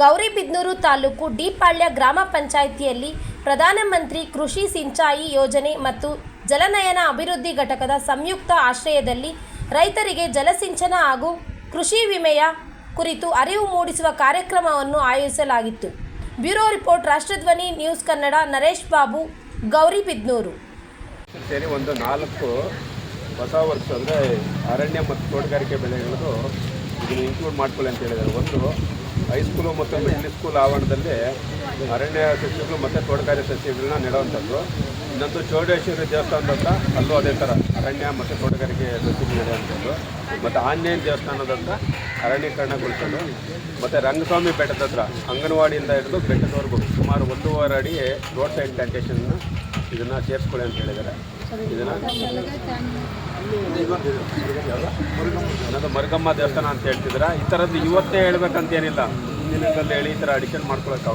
ಗೌರಿಬಿದನೂರು ತಾಲೂಕು ಡಿಪಾಳ್ಯ ಗ್ರಾಮ ಪಂಚಾಯಿತಿಯಲ್ಲಿ ಪ್ರಧಾನಮಂತ್ರಿ ಕೃಷಿ ಸಿಂಚಾಯಿ ಯೋಜನೆ ಮತ್ತು ಜಲನಯನ ಅಭಿವೃದ್ಧಿ ಘಟಕದ ಸಂಯುಕ್ತ ಆಶ್ರಯದಲ್ಲಿ ರೈತರಿಗೆ ಜಲಸಿಂಚನ ಹಾಗೂ ಕೃಷಿ ವಿಮೆಯ ಕುರಿತು ಅರಿವು ಮೂಡಿಸುವ ಕಾರ್ಯಕ್ರಮವನ್ನು ಆಯೋಜಿಸಲಾಗಿತ್ತು. Bureau report, Rashtradhwani, news Kannada, Naresh Babu Gauribidanur ಸೇರಿ ಒಂದು ನಾಲ್ಕು ಹೊಸ ವರ್ಷ ಅಂದರೆ ಅರಣ್ಯ ಮತ್ತು ತೋಟಗಾರಿಕೆ ಬೆಳೆಗಳು ಇದನ್ನು ಇನ್ಕ್ಲೂಡ್ ಮಾಡ್ಕೊಳ್ಳಿ ಅಂತ ಹೇಳಿದ್ದಾರೆ. ಒಂದು ಹೈಸ್ಕೂಲು ಮತ್ತು ಮಿಡ್ಲ್ ಸ್ಕೂಲ್ ಆವರಣದಲ್ಲಿ ಅರಣ್ಯ ಸಸ್ಯಗಳು ಮತ್ತು ತೋಟಗಾರಿಕೆ ಸಸ್ಯಗಳನ್ನ ನೆಡುವಂಥದ್ದು. ಇನ್ನೊಂದು ಚೌಡೇಶ್ವರಿ ದೇವಸ್ಥಾನದ ಹತ್ರ ಅಲ್ಲೂ ಅದೇ ಥರ ಅರಣ್ಯ ಮತ್ತು ತೋಟಗಾರಿಕೆ ಸಸ್ಯಗಳು ನೆಡುವಂಥದ್ದು. ಮತ್ತು ಆಂಜನೇಯ ದೇವಸ್ಥಾನದ ಹತ್ರ ಅರಣ್ಯೀಕರಣಗೊಳಿಸೋದು. ಮತ್ತು ರಂಗಸ್ವಾಮಿ ಬೆಟ್ಟದ ಹತ್ರ ಅಂಗನವಾಡಿಯಿಂದ ಹಿಡಿದು ಬೆಟ್ಟದವರೆಗೂ ಸುಮಾರು ಒಂದೂವರೆ ಅಡಿ ರೋಡ್ ಸೈಡ್ ಪ್ಲಾಂಟೇಷನ್ನ ಇದನ್ನು ಸೇರಿಸ್ಕೊಳ್ಳಿ ಅಂತ ಹೇಳಿದ್ದಾರೆ. ಮರ್ಗಮ್ಮ ದೇವಸ್ಥಾನ ಅಂತ ಹೇಳ್ತಿದ್ರ ಈ ಥರದ್ದು ಇವತ್ತೇ ಹೇಳ್ಬೇಕಂತ ಏನಿಲ್ಲ ಹೇಳಿ ಈ ಥರ ಅಡಿಷನ್ ಮಾಡ್ಕೊಳಕ್ಕೆ.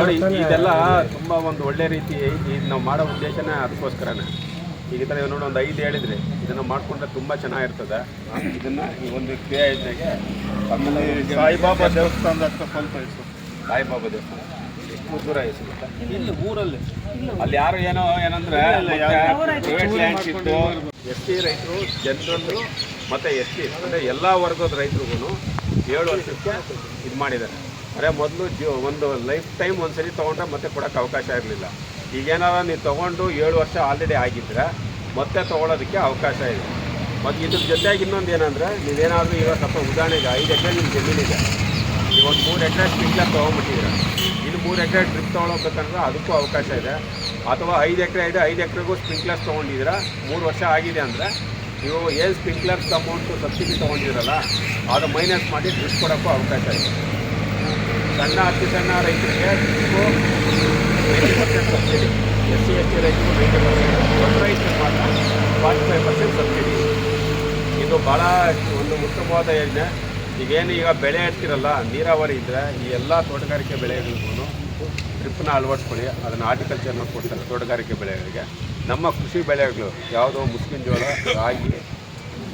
ನೋಡಿ ಇದೆಲ್ಲ ತುಂಬ ಒಂದು ಒಳ್ಳೆ ರೀತಿ ಇದು ನಾವು ಮಾಡೋ ಉದ್ದೇಶನೇ ಅದಕ್ಕೋಸ್ಕರನೇ. ಈಗ ಈ ಥರ ಇವಾಗ ನೋಡಿ ಒಂದು ಐದು ಹೇಳಿದ್ರಿ ಇದನ್ನು ಮಾಡಿಕೊಂಡ್ರೆ ತುಂಬ ಚೆನ್ನಾಗಿರ್ತದೆ. ಇದನ್ನು ಈ ಒಂದು ಕ್ರಿಯಾ ಸಾಯಿಬಾಬಾ ದೇವಸ್ಥಾನದ ಹತ್ರ ಸ್ವಲ್ಪ ಸಾಯಿಬಾಬಾ ದೇವಸ್ಥಾನ. ಎಷ್ಟು ದೂರ ಇಲ್ಲಿ ಊರಲ್ಲಿ. ಅಲ್ಲಿ ಯಾರು ಏನೋ ಏನಂದ್ರೆ ಎಸ್ ಟಿ ರೈತರು, ಜನರಲ್ಲು ಮತ್ತೆ ಎಸ್ ಟಿ ಅಂದರೆ ಎಲ್ಲ ವರ್ಗದ ರೈತರಿಗೂ ಏಳು ವರ್ಷಕ್ಕೆ ಇದು ಮಾಡಿದ್ದಾರೆ. ಅರೆ ಮೊದಲು ಜೀವ ಒಂದು ಲೈಫ್ ಟೈಮ್ ಒಂದ್ಸರಿ ತೊಗೊಂಡ್ರೆ ಮತ್ತೆ ಕೊಡೋಕ್ಕೆ ಅವಕಾಶ ಇರಲಿಲ್ಲ. ಈಗೇನಾರ ನೀವು ತೊಗೊಂಡು ಏಳು ವರ್ಷ ಆಲ್ರೆಡಿ ಆಗಿದ್ರೆ ಮತ್ತೆ ತೊಗೊಳೋದಕ್ಕೆ ಅವಕಾಶ ಇದೆ. ಮತ್ತು ಇದ್ರ ಜೊತೆಗೆ ಇನ್ನೊಂದು ಏನಂದರೆ ನೀವೇನಾದರೂ ಇವಾಗ ಸ್ವಲ್ಪ ಉದಾಹರಣೆಗೆ ಐದು ಎಕರೆ ನಿಮ್ಮ ಜಮೀನಿದೆ. ನೀವು ಒಂದು ಮೂರು ಎಕರೆ ಸ್ಪಿಂಕ್ಲರ್ ತೊಗೊಂಬಿಟ್ಟಿದ್ದೀರ ಇನ್ನು ಮೂರು ಎಕರೆ ಡ್ರಿಪ್ ತೊಗೊಳಬೇಕಂದ್ರೆ ಅದಕ್ಕೂ ಅವಕಾಶ ಇದೆ. ಅಥವಾ ಐದು ಎಕರೆ ಇದೆ, ಐದು ಎಕರೆಗೂ ಸ್ಪ್ರಿಂಕ್ಲರ್ಸ್ ತೊಗೊಂಡಿದ್ದೀರ? ಮೂರು ವರ್ಷ ಆಗಿದೆ ಅಂದರೆ ನೀವು ಏನು ಸ್ಪ್ರಿಂಕ್ಲರ್ಸ್ ಅಮೌಂಟು ಸಬ್ಸಿಡಿ ತೊಗೊಂಡಿರಲ್ಲ ಅದು ಮೈನಸ್ ಮಾಡಿ ಡ್ರಿಪ್ ಕೊಡೋಕ್ಕೂ ಅವಕಾಶ ಇದೆ. ಸಣ್ಣ, ಅತಿ ಸಣ್ಣ ರೈತರಿಗೆ drip ninety percent subsidy S C S T ರೈತರು ನೈಂಟಿ ಪರ್ಸೆಂಟ್ ಒಂದು ರೈತರು ಮಾತ್ರ ಫಾರ್ಟಿ ಪರ್ಸೆಂಟ್ ಸಬ್ಸಿಡಿ. ಇದು ಭಾಳ ಒಂದು ಉತ್ತಮವಾದ ಯೋಜನೆ. ಈಗೇನು ಈಗ ಬೆಳೆ ಇರ್ತಿರಲ್ಲ ನೀರಾವರಿ ಇದ್ದರೆ ಈ ಎಲ್ಲ ತೋಟಗಾರಿಕೆ ಬೆಳೆಗಳಿಗೂ ಡ್ರಿಪ್ನ ಅಳವಡಿಸ್ಕೊಳ್ಳಿ, ಅದನ್ನು ಆರ್ಟಿಕಲ್ಚರ್ನ ಕೊಡ್ತಾರೆ ತೋಟಗಾರಿಕೆ ಬೆಳೆಗಳಿಗೆ. ನಮ್ಮ ಕೃಷಿ ಬೆಳೆಗಳು ಯಾವುದೋ ಮುಸ್ಕಿನ ಜೋಳ, ರಾಗಿ,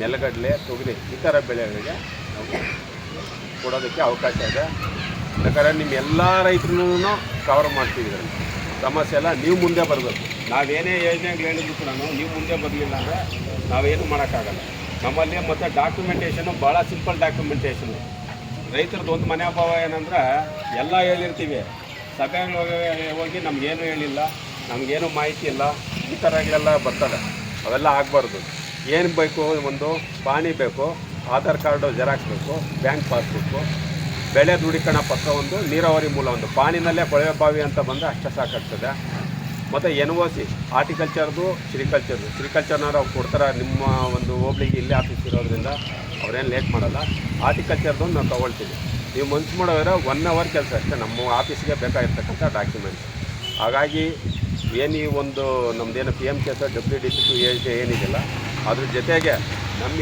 ನೆಲಗಡಲೆ, ತೊಗರಿ, ಈ ಥರ ಬೆಳೆಗಳಿಗೆ ನಾವು ಕೊಡೋದಕ್ಕೆ ಅವಕಾಶ ಇದೆ. ಯಾಕಂದರೆ ನಿಮ್ಮ ಎಲ್ಲ ರೈತರನ್ನೂ ಕವರ್ ಮಾಡ್ತೀವಿ ಇದರಲ್ಲಿ. ಸಮಸ್ಯೆ ಎಲ್ಲ ನೀವು ಮುಂದೆ ಬರಬೇಕು. ನಾವೇನೇ ಯೋಜನೆಗಳು ಹೇಳಿದ್ರು ಕೂಡ ನೀವು ಮುಂದೆ ಬರಲಿಲ್ಲ ಅಂದರೆ ನಾವೇನು ಮಾಡೋಕ್ಕಾಗಲ್ಲ. ನಮ್ಮಲ್ಲಿ ಮತ್ತು ಡಾಕ್ಯುಮೆಂಟೇಷನು ಭಾಳ ಸಿಂಪಲ್ ಡಾಕ್ಯುಮೆಂಟೇಷನು ರೈತರದ್ದು ಒಂದು ಮನೆ ಅಭಾವ ಏನಂದ್ರೆ, ಎಲ್ಲ ಹೇಳಿರ್ತೀವಿ. ಸಭೆಗಳು ಹೋಗಿ ನಮಗೇನು ಹೇಳಿಲ್ಲ, ನಮಗೇನು ಮಾಹಿತಿ ಇಲ್ಲ, ಈ ಥರಗಳೆಲ್ಲ ಬರ್ತದೆ ಅವೆಲ್ಲ ಆಗಬಾರ್ದು. ಏನು ಬೇಕು ಒಂದು ಪಾಣಿ ಬೇಕು, ಆಧಾರ್ ಕಾರ್ಡು ಜೆರಾಕ್ಸ್ ಬೇಕು, ಬ್ಯಾಂಕ್ ಪಾಸ್ಬುಕ್ಕು ಬೆಳೆ ದುಡಿಕಣ ಪಕ್ಕ ಒಂದು, ನೀರಾವರಿ ಮೂಲ ಒಂದು. ಪಾಣಿನಲ್ಲೇ ಕೊಳವೆ ಬಾವಿ ಅಂತ ಬಂದರೆ ಅಷ್ಟೇ ಸಾಕಾಗ್ತದೆ. ಮತ್ತು ಎನ್ ಒ ಸಿ ಹಾರ್ಟಿಕಲ್ಚರ್ದು ಸಿರಿಕಲ್ಚರ್ದು ಸಿರಿಕಲ್ಚರ್ನವ್ರು ಅವ್ರು ಕೊಡ್ತಾರೆ, ನಿಮ್ಮ ಒಂದು ಹೋಬ್ಳಿಗೆ ಇಲ್ಲೇ ಆಫೀಸ್ ಇರೋದ್ರಿಂದ ಅವ್ರೇನು ಲೇಟ್ ಮಾಡಲ್ಲ. ಆರ್ಟಿಕಲ್ಚರ್ದು ನಾವು ತೊಗೊಳ್ತೀವಿ. ನೀವು ಮನ್ಸು ಮಾಡೋದ್ರೆ ಒನ್ ಅವರ್ ಕೆಲಸ ಅಷ್ಟೇ. ನಮ್ಮ ಆಫೀಸ್ಗೆ ಬೇಕಾಗಿರ್ತಕ್ಕಂಥ ಡಾಕ್ಯುಮೆಂಟ್ಸ್ ಹಾಗಾಗಿ ಏನು ಈ ಒಂದು ನಮ್ಮದೇನು P M K S W D C two ಏನಿದೆಯಲ್ಲ, ಅದ್ರ ಜೊತೆಗೆ ನಮ್ಮ